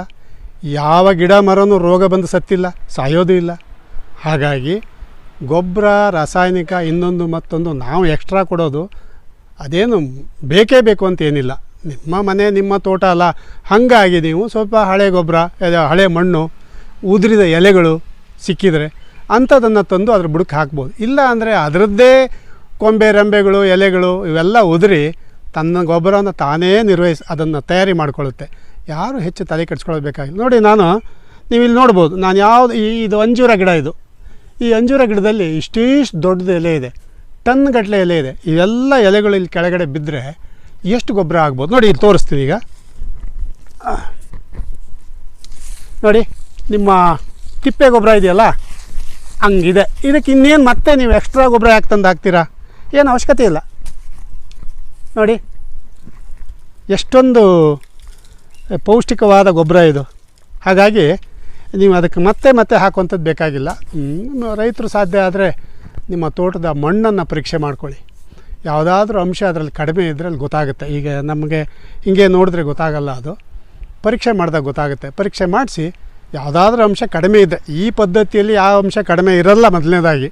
[SPEAKER 1] ಯಾವ ಗಿಡ ಮರನೂ ರೋಗ ಬಂದು ಸತ್ತಿಲ್ಲ, ಸಾಯೋದೂ ಇಲ್ಲ. ಹಾಗಾಗಿ ಗೊಬ್ಬರ, ರಾಸಾಯನಿಕ, ಇನ್ನೊಂದು ಮತ್ತೊಂದು ನಾವು ಎಕ್ಸ್ಟ್ರಾ ಕೊಡೋದು ಅದೇನು ಬೇಕೇ ಬೇಕು ಅಂತೇನಿಲ್ಲ ನಿಮ್ಮ ಮನೆ, ನಿಮ್ಮ ತೋಟ ಅಲ್ಲ. ಹಾಗಾಗಿ ನೀವು ಸ್ವಲ್ಪ ಹಳೆ ಗೊಬ್ಬರ ಹಳೆ ಮಣ್ಣು, ಉದುರಿದ ಎಲೆಗಳು ಸಿಕ್ಕಿದರೆ ಅಂಥದನ್ನು ತಂದು ಅದ್ರ ಬುಡಕ್ಕೆ ಹಾಕ್ಬೋದು. ಇಲ್ಲ ಅಂದರೆ ಅದರದ್ದೇ ಕೊಂಬೆ, ರೆಂಬೆಗಳು, ಎಲೆಗಳು ಇವೆಲ್ಲ ಉದುರಿ ತನ್ನ ಗೊಬ್ಬರವನ್ನು ತಾನೇ ನಿರ್ವಹಿಸಿ, ಅದನ್ನು ತಯಾರಿ ಮಾಡಿಕೊಳ್ಳುತ್ತೆ. ಯಾರು ಹೆಚ್ಚು ತಲೆ ಕೆಡಿಸ್ಕೊಳ್ಬೇಕಾಗಿಲ್ಲ. ನೋಡಿ ನಾನು ನೀವು ಇಲ್ಲಿ ನೋಡ್ಬೋದು, ನಾನು ಯಾವುದು ಈ, ಇದು ಅಂಜೂರ ಗಿಡ ಇದು. ಈ ಅಂಜೂರ ಗಿಡದಲ್ಲಿ ಇಷ್ಟಿಷ್ಟು ದೊಡ್ಡದು ಎಲೆ ಇದೆ ಟನ್ ಗಟ್ಟಲೆ ಎಲೆ ಇದೆ. ಇವೆಲ್ಲ ಎಲೆಗಳು ಇಲ್ಲಿ ಕೆಳಗಡೆ ಬಿದ್ದರೆ ಎಷ್ಟು ಗೊಬ್ಬರ ಆಗ್ಬೋದು? ನೋಡಿ, ಇಲ್ಲಿ ತೋರಿಸ್ತೀವಿ ಈಗ. ನೋಡಿ, ನಿಮ್ಮ ತಿಪ್ಪೆ ಗೊಬ್ಬರ ಇದೆಯಲ್ಲ? ಹಂಗಿದೆ. ಇದಕ್ಕೆ ಇನ್ನೇನು ಮತ್ತೆ ನೀವು ಎಕ್ಸ್ಟ್ರಾ ಗೊಬ್ಬರ ಯಾಕೆ ತಂದು ಹಾಕ್ತೀರಾ? ಏನು ಅವಶ್ಯಕತೆ ಇಲ್ಲ. ನೋಡಿ, ಎಷ್ಟೊಂದು ಪೌಷ್ಟಿಕವಾದ ಗೊಬ್ಬರ ಇದು. ಹಾಗಾಗಿ ನೀವು ಅದಕ್ಕೆ ಮತ್ತೆ ಮತ್ತೆ ಹಾಕುವಂಥದ್ದು ಬೇಕಾಗಿಲ್ಲ. ರೈತರು ಸಾಧ್ಯ ಆದರೆ ನಿಮ್ಮ ತೋಟದ ಮಣ್ಣನ್ನು ಪರೀಕ್ಷೆ ಮಾಡ್ಕೊಳ್ಳಿ. ಯಾವುದಾದ್ರೂ ಅಂಶ ಅದರಲ್ಲಿ ಕಡಿಮೆ ಇದ್ದರೆ ಅಲ್ಲಿ ಗೊತ್ತಾಗುತ್ತೆ. ಈಗ ನಮಗೆ ಹಿಂಗೆ ನೋಡಿದ್ರೆ ಗೊತ್ತಾಗಲ್ಲ ಅದು. ಪರೀಕ್ಷೆ ಮಾಡಿದಾಗ ಗೊತ್ತಾಗುತ್ತೆ. ಪರೀಕ್ಷೆ ಮಾಡಿಸಿ ಯಾವುದಾದ್ರೂ ಅಂಶ ಕಡಿಮೆ ಇದೆ. ಈ ಪದ್ಧತಿಯಲ್ಲಿ ಯಾವ ಅಂಶ ಕಡಿಮೆ ಇರಲ್ಲ ಮೊದಲನೇದಾಗಿ.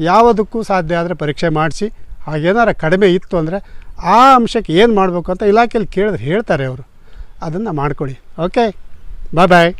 [SPEAKER 1] ಯಾವುದಕ್ಕೂ ಸಾಧ್ಯ ಆದರೆ ಪರೀಕ್ಷೆ ಮಾಡಿಸಿ ಹಾಗೇನಾರ ಕಡಿಮೆ ಇತ್ತು ಅಂದರೆ ಆ ಅಂಶಕ್ಕೆ ಏನು ಮಾಡಬೇಕು ಅಂತ ಇಲಾಖೆಯಲ್ಲಿ ಕೇಳಿದ್ರೆ ಹೇಳ್ತಾರೆ ಅವರು. ಅದನ್ನು ಮಾಡ್ಕೊಳ್ಳಿ. ಓಕೆ ಬಾಯ್ ಬಾಯ್